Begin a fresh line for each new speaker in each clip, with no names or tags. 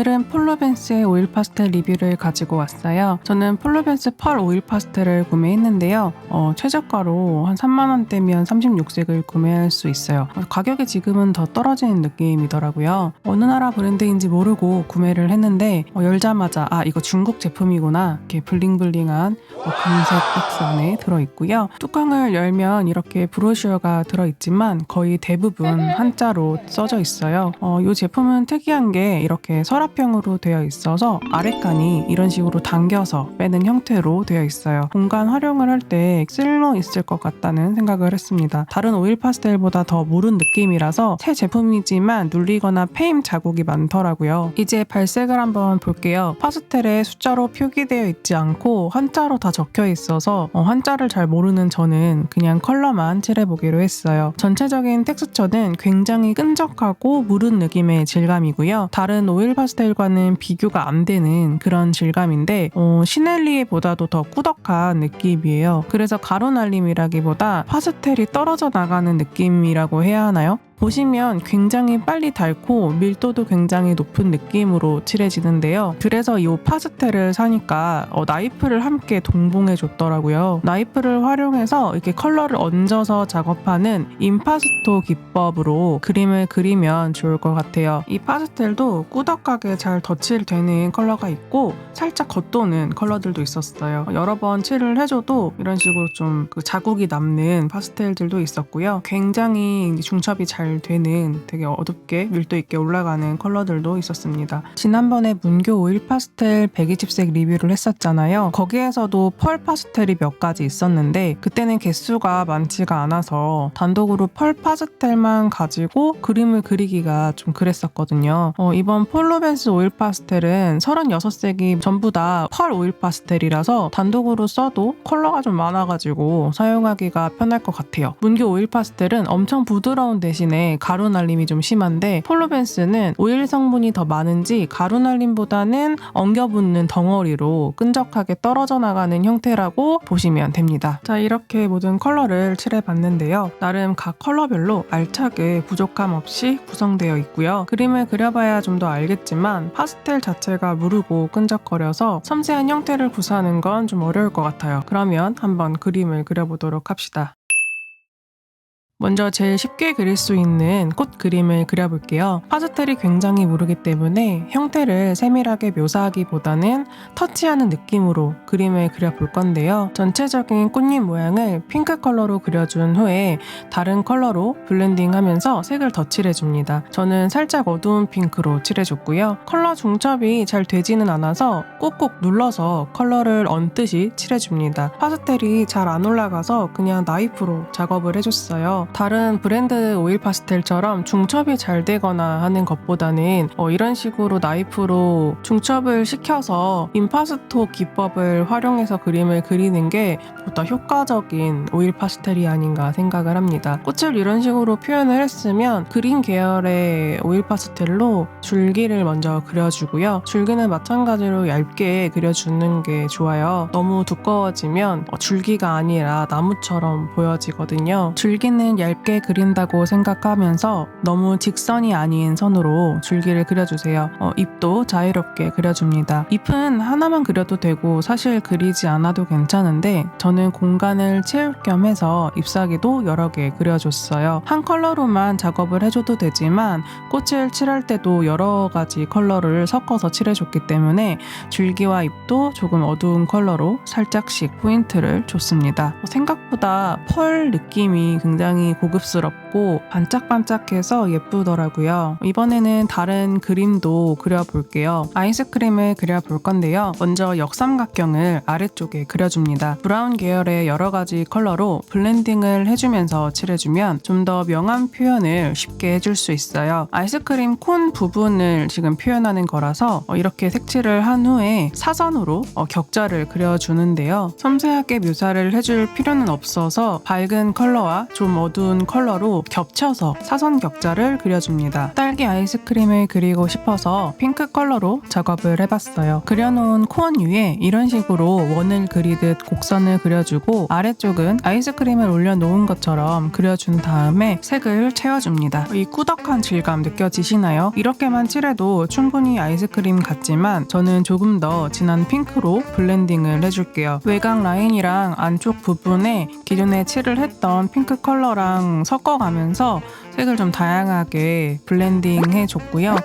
오늘은 폴로벤스의 오일 파스텔 리뷰를 가지고 왔어요. 저는 폴로벤스 펄 오일 파스텔을 구매했는데요. 어, 최저가로 한 3만원대면 36색을 구매할 수 있어요. 어, 가격이 지금은 더 떨어지는 느낌이더라고요. 어느 나라 브랜드인지 모르고 구매를 했는데 어, 열자마자 아 이거 중국 제품이구나 이렇게 블링블링한 어, 금색 박스 안에 들어있고요. 뚜껑을 열면 이렇게 브로셔가 들어있지만 거의 대부분 한자로 써져 있어요. 어, 이 제품은 특이한 게 이렇게 서랍형으로 되어 있어서 아랫칸이 이런 식으로 당겨서 빼는 형태로 되어 있어요. 공간 활용을 할 때 쓸모 있을 것 같다는 생각을 했습니다. 다른 오일 파스텔보다 더 무른 느낌이라서 새 제품이지만 눌리거나 페임 자국이 많더라고요. 이제 발색을 한번 볼게요. 파스텔에 숫자로 표기되어 있지 않고 한자로 다 적혀 있어서 어, 한자를 잘 모르는 저는 그냥 컬러만 칠해보기로 했어요. 전체적인 텍스처는 굉장히 끈적하고 무른 느낌의 질감이고요. 다른 오일 파스텔과는 비교가 안 되는 그런 질감인데 어, 시넬리보다도 더 꾸덕한 느낌이에요. 그래서 가루 날림이라기보다 파스텔이 떨어져 나가는 느낌이라고 해야 하나요? 보시면 굉장히 빨리 닳고 밀도도 굉장히 높은 느낌으로 칠해지는데요. 그래서 이 파스텔을 사니까 어, 나이프를 함께 동봉해 줬더라고요. 나이프를 활용해서 이렇게 컬러를 얹어서 작업하는 임파스토 기법으로 그림을 그리면 좋을 것 같아요. 이 파스텔도 꾸덕하게 잘 덧칠되는 컬러가 있고 살짝 겉도는 컬러들도 있었어요. 여러 번 칠을 해줘도 이런 식으로 좀 그 자국이 남는 파스텔들도 있었고요. 굉장히 중첩이 잘 되는 되게 어둡게 밀도 있게 올라가는 컬러들도 있었습니다. 지난번에 문교 오일 파스텔 120색 리뷰를 했었잖아요. 거기에서도 펄 파스텔이 몇 가지 있었는데 그때는 개수가 많지가 않아서 단독으로 펄 파스텔만 가지고 그림을 그리기가 좀 그랬었거든요. 어, 이번 폴로벤스 오일 파스텔은 36색이 전부 다 펄 오일 파스텔이라서 단독으로 써도 컬러가 좀 많아가지고 사용하기가 편할 것 같아요. 문교 오일 파스텔은 엄청 부드러운 대신에 가루 날림이 좀 심한데 폴로벤스는 오일 성분이 더 많은지 가루 날림보다는 엉겨붙는 덩어리로 끈적하게 떨어져 나가는 형태라고 보시면 됩니다. 자 이렇게 모든 컬러를 칠해봤는데요. 나름 각 컬러별로 알차게 부족함 없이 구성되어 있고요. 그림을 그려봐야 좀 더 알겠지만 파스텔 자체가 무르고 끈적거려서 섬세한 형태를 구사하는 건 좀 어려울 것 같아요. 그러면 한번 그림을 그려보도록 합시다. 먼저 제일 쉽게 그릴 수 있는 꽃 그림을 그려볼게요. 파스텔이 굉장히 무르기 때문에 형태를 세밀하게 묘사하기보다는 터치하는 느낌으로 그림을 그려볼 건데요. 전체적인 꽃잎 모양을 핑크 컬러로 그려준 후에 다른 컬러로 블렌딩하면서 색을 더 칠해줍니다. 저는 살짝 어두운 핑크로 칠해줬고요. 컬러 중첩이 잘 되지는 않아서 꾹꾹 눌러서 컬러를 얹듯이 칠해줍니다. 파스텔이 잘 안 올라가서 그냥 나이프로 작업을 해줬어요. 다른 브랜드 오일 파스텔처럼 중첩이 잘 되거나 하는 것보다는 어, 이런 식으로 나이프로 중첩을 시켜서 임파스토 기법을 활용해서 그림을 그리는 게 보다 효과적인 오일 파스텔이 아닌가 생각을 합니다. 꽃을 이런 식으로 표현을 했으면 그린 계열의 오일 파스텔로 줄기를 먼저 그려주고요. 줄기는 마찬가지로 얇게 그려주는 게 좋아요. 너무 두꺼워지면 어, 줄기가 아니라 나무처럼 보여지거든요. 줄기는 얇게 그린다고 생각하면서 너무 직선이 아닌 선으로 줄기를 그려주세요. 어, 잎도 자유롭게 그려줍니다. 잎은 하나만 그려도 되고 사실 그리지 않아도 괜찮은데 저는 공간을 채울 겸 해서 잎사귀도 여러 개 그려줬어요. 한 컬러로만 작업을 해줘도 되지만 꽃을 칠할 때도 여러 가지 컬러를 섞어서 칠해줬기 때문에 줄기와 잎도 조금 어두운 컬러로 살짝씩 포인트를 줬습니다. 생각보다 펄 느낌이 굉장히 고급스럽고 반짝반짝해서 예쁘더라고요. 이번에는 다른 그림도 그려볼게요. 아이스크림을 그려볼 건데요. 먼저 역삼각형을 아래쪽에 그려줍니다. 브라운 계열의 여러 가지 컬러로 블렌딩을 해주면서 칠해주면 좀 더 명암 표현을 쉽게 해줄 수 있어요. 아이스크림 콘 부분을 지금 표현하는 거라서 어, 이렇게 색칠을 한 후에 사선으로 어, 격자를 그려주는데요. 섬세하게 묘사를 해줄 필요는 없어서 밝은 컬러와 좀 어두운 컬러로 겹쳐서 사선 격자를 그려줍니다. 딸기 아이스크림을 그리고 싶어서 핑크 컬러로 작업을 해봤어요. 그려놓은 코원 위에 이런 식으로 원을 그리듯 곡선을 그려주고 아래쪽은 아이스크림을 올려놓은 것처럼 그려준 다음에 색을 채워줍니다. 이 꾸덕한 질감 느껴지시나요? 이렇게만 칠해도 충분히 아이스크림 같지만 저는 조금 더 진한 핑크로 블렌딩을 해줄게요. 외곽 라인이랑 안쪽 부분에 기존에 칠을 했던 핑크 컬러랑 섞어가면서 색을 좀 다양하게 블렌딩 해줬고요.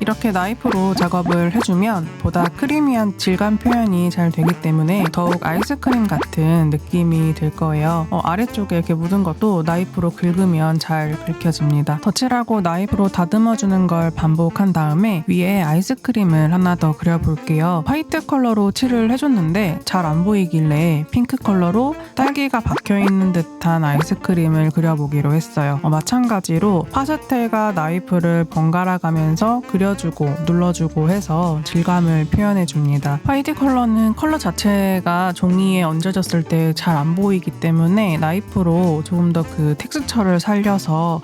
이렇게 나이프로 작업을 해주면 보다 크리미한 질감 표현이 잘 되기 때문에 더욱 아이스크림 같은 느낌이 들 거예요. 어, 아래쪽에 이렇게 묻은 것도 나이프로 긁으면 잘 긁혀집니다. 덧칠하고 나이프로 다듬어주는 걸 반복한 다음에 위에 아이스크림을 하나 더 그려볼게요. 화이트 컬러로 칠을 해줬는데 잘 안 보이길래 핑크 컬러로 딸기가 박혀있는 듯한 아이스크림을 그려보기로 했어요. 어, 마찬가지로 파스텔과 나이프를 번갈아 가면서 그려 주고 눌러주고 해서 질감을 표현해 줍니다. 화이트 컬러는 컬러 자체가 종이에 얹어졌을 때 잘 안 보이기 때문에 나이프로 조금 더 그 텍스처를 살려서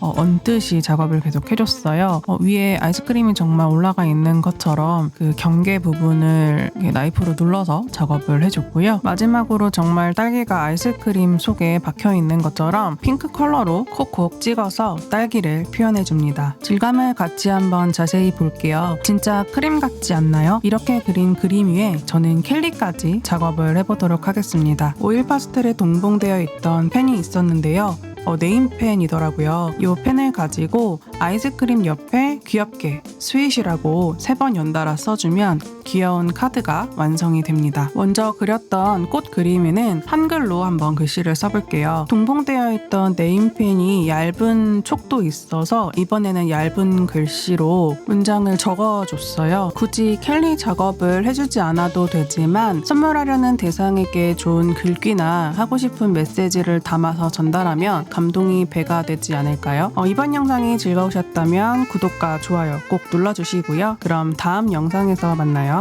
어, 얹듯이 작업을 계속 해줬어요. 어, 위에 아이스크림이 정말 올라가 있는 것처럼 그 경계 부분을 나이프로 눌러서 작업을 해줬고요. 마지막으로 정말 딸기가 아이스크림 속에 박혀 있는 것처럼 핑크 컬러로 콕콕 찍어서 딸기를 표현해줍니다. 질감을 같이 한번 자세히 볼게요. 진짜 크림 같지 않나요? 이렇게 그린 그림 위에 저는 캘리까지 작업을 해보도록 하겠습니다. 오일 파스텔에 동봉되어 있던 펜이 있었는데요. 어, 네임펜이더라고요. 이 펜을 가지고 아이스크림 옆에 귀엽게 스윗이라고 세 번 연달아 써주면 귀여운 카드가 완성이 됩니다. 먼저 그렸던 꽃 그림에는 한글로 한번 글씨를 써볼게요. 동봉되어 있던 네임펜이 얇은 촉도 있어서 이번에는 얇은 글씨로 문장을 적어줬어요. 굳이 캘리 작업을 해주지 않아도 되지만 선물하려는 대상에게 좋은 글귀나 하고 싶은 메시지를 담아서 전달하면 감동이 배가 되지 않을까요? 어, 이번 영상이 즐거우셨다면 구독과 좋아요 꼭 눌러주시고요. 그럼 다음 영상에서 만나요.